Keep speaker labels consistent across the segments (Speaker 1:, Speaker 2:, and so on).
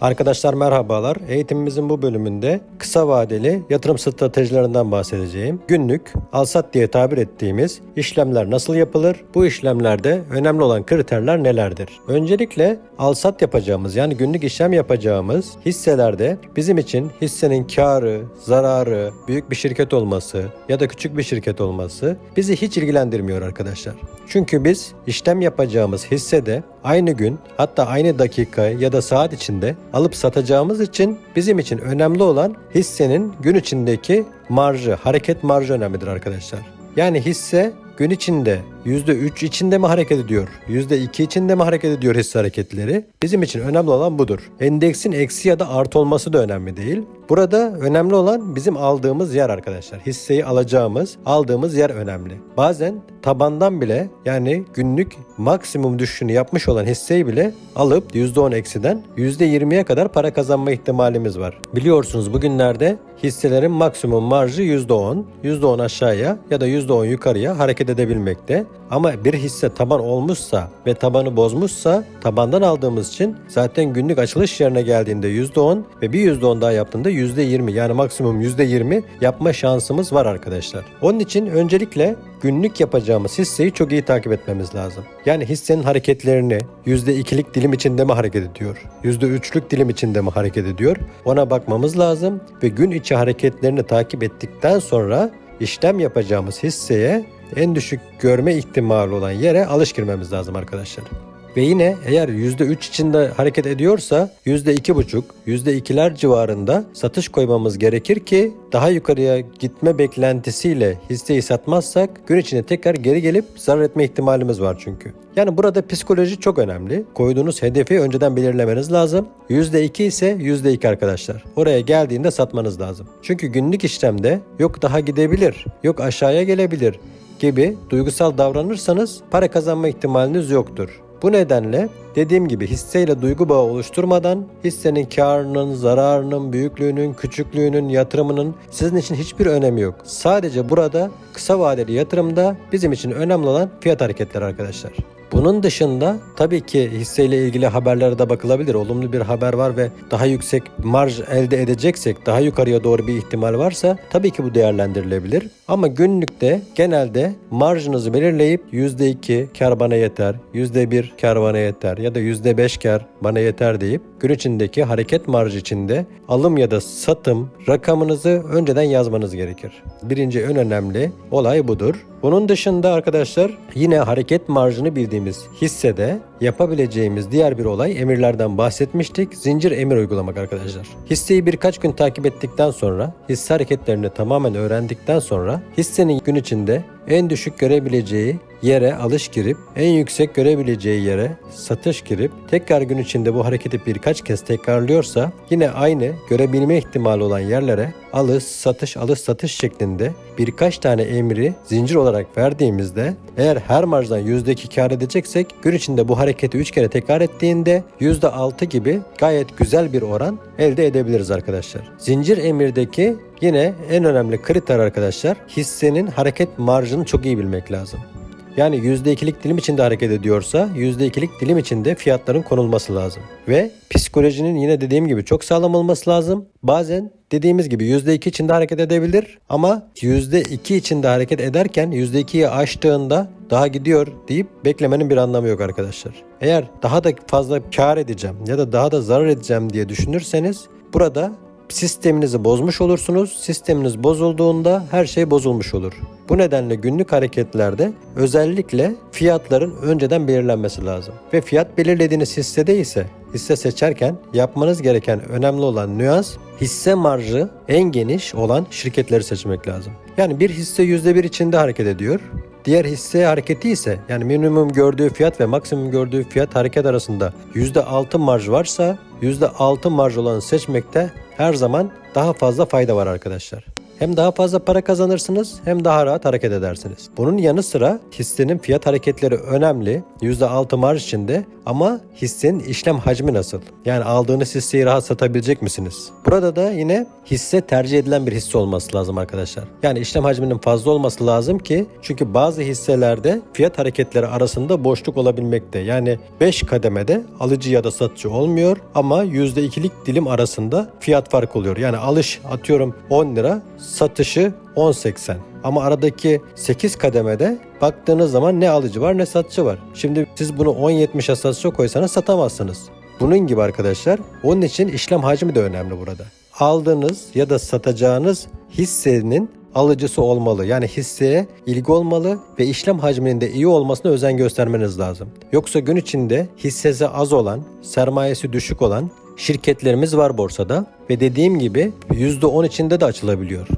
Speaker 1: Arkadaşlar merhabalar. Eğitimimizin bu bölümünde kısa vadeli yatırım stratejilerinden bahsedeceğim. Günlük, alsat diye tabir ettiğimiz işlemler nasıl yapılır? Bu işlemlerde önemli olan kriterler nelerdir? Öncelikle alsat yapacağımız yani günlük işlem yapacağımız hisselerde bizim için hissenin karı, zararı, büyük bir şirket olması ya da küçük bir şirket olması bizi hiç ilgilendirmiyor arkadaşlar. Çünkü biz işlem yapacağımız hissede aynı gün hatta aynı dakika ya da saat içinde alıp satacağımız için bizim için önemli olan hissenin gün içindeki marjı, hareket marjı önemlidir arkadaşlar. Yani hisse gün içinde %3 içinde mi hareket ediyor? %2 içinde mi hareket ediyor hisse hareketleri? Bizim için önemli olan budur. Endeksin eksi ya da artı olması da önemli değil. Burada önemli olan bizim aldığımız yer arkadaşlar. Hisseyi alacağımız, aldığımız yer önemli. Bazen tabandan bile yani günlük maksimum düşüşünü yapmış olan hisseyi bile alıp %10 eksiden %20'ye kadar para kazanma ihtimalimiz var. Biliyorsunuz bugünlerde hisselerin maksimum marjı %10, %10 aşağıya ya da %10 yukarıya hareket edebilmekte. Ama bir hisse taban olmuşsa ve tabanı bozmuşsa tabandan aldığımız için zaten günlük açılış yerine geldiğinde %10 ve bir %10 daha yaptığında %20 yani maksimum %20 yapma şansımız var arkadaşlar. Onun için öncelikle günlük yapacağımız hisseyi çok iyi takip etmemiz lazım. Yani hissenin hareketlerini %2'lik dilim içinde mi hareket ediyor? %3'lük dilim içinde mi hareket ediyor? Ona bakmamız lazım ve gün içi hareketlerini takip ettikten sonra işlem yapacağımız hisseye en düşük görme ihtimali olan yere alış girmemiz lazım arkadaşlar. Ve yine eğer %3 içinde hareket ediyorsa %2,5, %2'ler civarında satış koymamız gerekir ki daha yukarıya gitme beklentisiyle hisseyi satmazsak gün içinde tekrar geri gelip zarar etme ihtimalimiz var çünkü. Yani burada psikoloji çok önemli. Koyduğunuz hedefi önceden belirlemeniz lazım. %2 ise %2 arkadaşlar. Oraya geldiğinde satmanız lazım. Çünkü günlük işlemde yok daha gidebilir, yok aşağıya gelebilir gibi duygusal davranırsanız para kazanma ihtimaliniz yoktur. Bu nedenle dediğim gibi hisseyle duygu bağı oluşturmadan hissenin karının, zararının, büyüklüğünün, küçüklüğünün, yatırımının sizin için hiçbir önemi yok. Sadece burada kısa vadeli yatırımda bizim için önemli olan fiyat hareketleri arkadaşlar. Bunun dışında tabii ki hisseyle ilgili haberlere de bakılabilir. Olumlu bir haber var ve daha yüksek marj elde edeceksek, daha yukarıya doğru bir ihtimal varsa tabii ki bu değerlendirilebilir. Ama günlükte genelde marjınızı belirleyip %2 kar bana yeter, %1 kar bana yeter ya da %5 kar bana yeter deyip gün içindeki hareket marjı içinde alım ya da satım rakamınızı önceden yazmanız gerekir. Birinci en önemli olay budur. Bunun dışında arkadaşlar yine hareket marjını bildiğimiz hissede yapabileceğimiz diğer bir olay emirlerden bahsetmiştik. Zincir emir uygulamak arkadaşlar. Hisseyi birkaç gün takip ettikten sonra hisse hareketlerini tamamen öğrendikten sonra hissenin gün içinde en düşük görebileceği yere alış girip en yüksek görebileceği yere satış girip tekrar gün içinde bu hareketi birkaç kez tekrarlıyorsa yine aynı görebilme ihtimali olan yerlere alış satış alış satış şeklinde birkaç tane emri zincir olarak verdiğimizde eğer her marjdan %2 kar edeceksek gün içinde bu hareketi 3 kere tekrar ettiğinde %6 gibi gayet güzel bir oran elde edebiliriz arkadaşlar. Zincir emirdeki yine en önemli kriter arkadaşlar hissenin hareket marjını çok iyi bilmek lazım. Yani %2'lik dilim içinde hareket ediyorsa %2'lik dilim içinde fiyatların konulması lazım. Ve psikolojinin yine dediğim gibi çok sağlam olması lazım. Bazen dediğimiz gibi %2 içinde hareket edebilir ama %2 içinde hareket ederken %2'yi aştığında daha gidiyor deyip beklemenin bir anlamı yok arkadaşlar. Eğer daha da fazla kar edeceğim ya da daha da zarar edeceğim diye düşünürseniz burada sisteminizi bozmuş olursunuz. Sisteminiz bozulduğunda her şey bozulmuş olur. Bu nedenle günlük hareketlerde özellikle fiyatların önceden belirlenmesi lazım. Ve fiyat belirlediğiniz hissede ise hisse seçerken yapmanız gereken önemli olan nüans hisse marjı en geniş olan şirketleri seçmek lazım. Yani bir hisse %1 içinde hareket ediyor. Diğer hisse hareketi ise yani minimum gördüğü fiyat ve maksimum gördüğü fiyat hareket arasında %6 marj varsa %6 marj olanı seçmekte her zaman daha fazla fayda var arkadaşlar. Hem daha fazla para kazanırsınız hem daha rahat hareket edersiniz. Bunun yanı sıra hissenin fiyat hareketleri önemli. %6 marj içinde ama hissenin işlem hacmi nasıl? Yani aldığınız hisseyi rahat satabilecek misiniz? Burada da yine hisse tercih edilen bir hisse olması lazım arkadaşlar. Yani işlem hacminin fazla olması lazım ki çünkü bazı hisselerde fiyat hareketleri arasında boşluk olabilmekte. Yani 5 kademede alıcı ya da satıcı olmuyor ama %2'lik dilim arasında fiyat farkı oluyor. Yani alış atıyorum 10 lira, satışı 10.80. Ama aradaki 8 kademede baktığınız zaman ne alıcı var ne satıcı var. Şimdi siz bunu 10.70'e satışa koysanız satamazsınız. Bunun gibi arkadaşlar onun için işlem hacmi de önemli burada. Aldığınız ya da satacağınız hissenin alıcısı olmalı. Yani hisseye ilgi olmalı ve işlem hacminin de iyi olmasına özen göstermeniz lazım. Yoksa gün içinde hissesi az olan, sermayesi düşük olan şirketlerimiz var borsada ve dediğim gibi %10 içinde de açılabiliyor.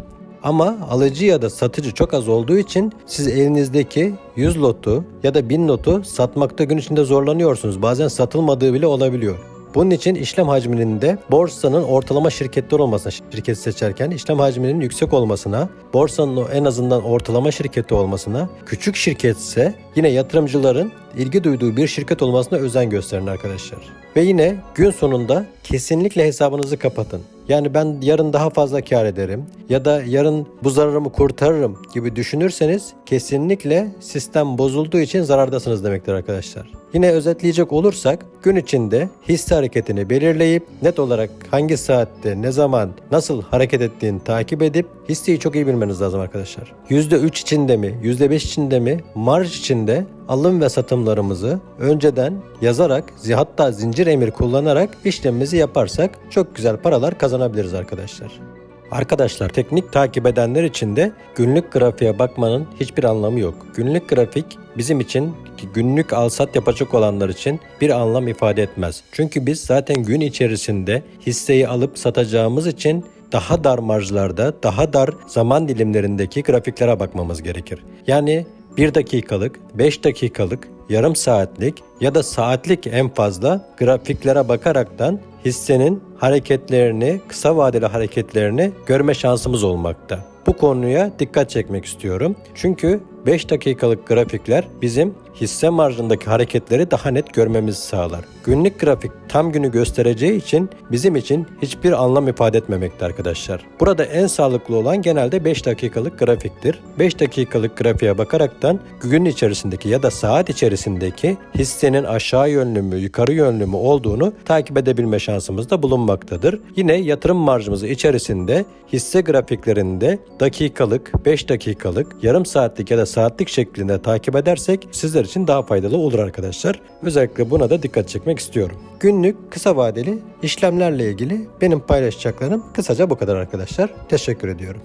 Speaker 1: Ama alıcı ya da satıcı çok az olduğu için siz elinizdeki 100 lotu ya da 1000 lotu satmakta gün içinde zorlanıyorsunuz. Bazen satılmadığı bile olabiliyor. Bunun için işlem hacminin de borsanın ortalama şirketler olmasına, şirket seçerken işlem hacminin yüksek olmasına, borsanın en azından ortalama şirketi olmasına, küçük şirketse yine yatırımcıların ilgi duyduğu bir şirket olmasına özen gösterin arkadaşlar. Ve yine gün sonunda kesinlikle hesabınızı kapatın. Yani ben yarın daha fazla kar ederim ya da yarın bu zararımı kurtarırım gibi düşünürseniz kesinlikle sistem bozulduğu için zarardasınız demektir arkadaşlar. Yine özetleyecek olursak gün içinde hisse hareketini belirleyip net olarak hangi saatte, ne zaman, nasıl hareket ettiğini takip edip hisseyi çok iyi bilmeniz lazım arkadaşlar. %3 içinde mi, %5 içinde mi, marj içinde alım ve satımlarımızı önceden yazarak hatta zincir emir kullanarak işlemimizi yaparsak çok güzel paralar kazanabiliriz arkadaşlar. Arkadaşlar teknik takip edenler için de günlük grafiğe bakmanın hiçbir anlamı yok. Günlük grafik bizim için günlük alsat yapacak olanlar için bir anlam ifade etmez. Çünkü biz zaten gün içerisinde hisseyi alıp satacağımız için daha dar marjlarda, daha dar zaman dilimlerindeki grafiklere bakmamız gerekir. Yani 1 dakikalık, 5 dakikalık, yarım saatlik ya da saatlik en fazla grafiklere bakaraktan hissenin hareketlerini, kısa vadeli hareketlerini görme şansımız olmakta. Bu konuya dikkat çekmek istiyorum. Çünkü 5 dakikalık grafikler bizim hisse marjındaki hareketleri daha net görmemizi sağlar. Günlük grafik tam günü göstereceği için bizim için hiçbir anlam ifade etmemekte arkadaşlar. Burada en sağlıklı olan genelde 5 dakikalık grafiktir. 5 dakikalık grafiğe bakaraktan gün içerisindeki ya da saat içerisindeki hissenin aşağı yönlü mü yukarı yönlü mü olduğunu takip edebilme şansımız da bulunmaktadır. Yine yatırım marjımızı içerisinde hisse grafiklerinde dakikalık, 5 dakikalık, yarım saatlik ya da saatlik şeklinde takip edersek sizler için daha faydalı olur arkadaşlar. Özellikle buna da dikkat çekmek istiyorum. Günlük kısa vadeli işlemlerle ilgili benim paylaşacaklarım kısaca bu kadar arkadaşlar. Teşekkür ediyorum.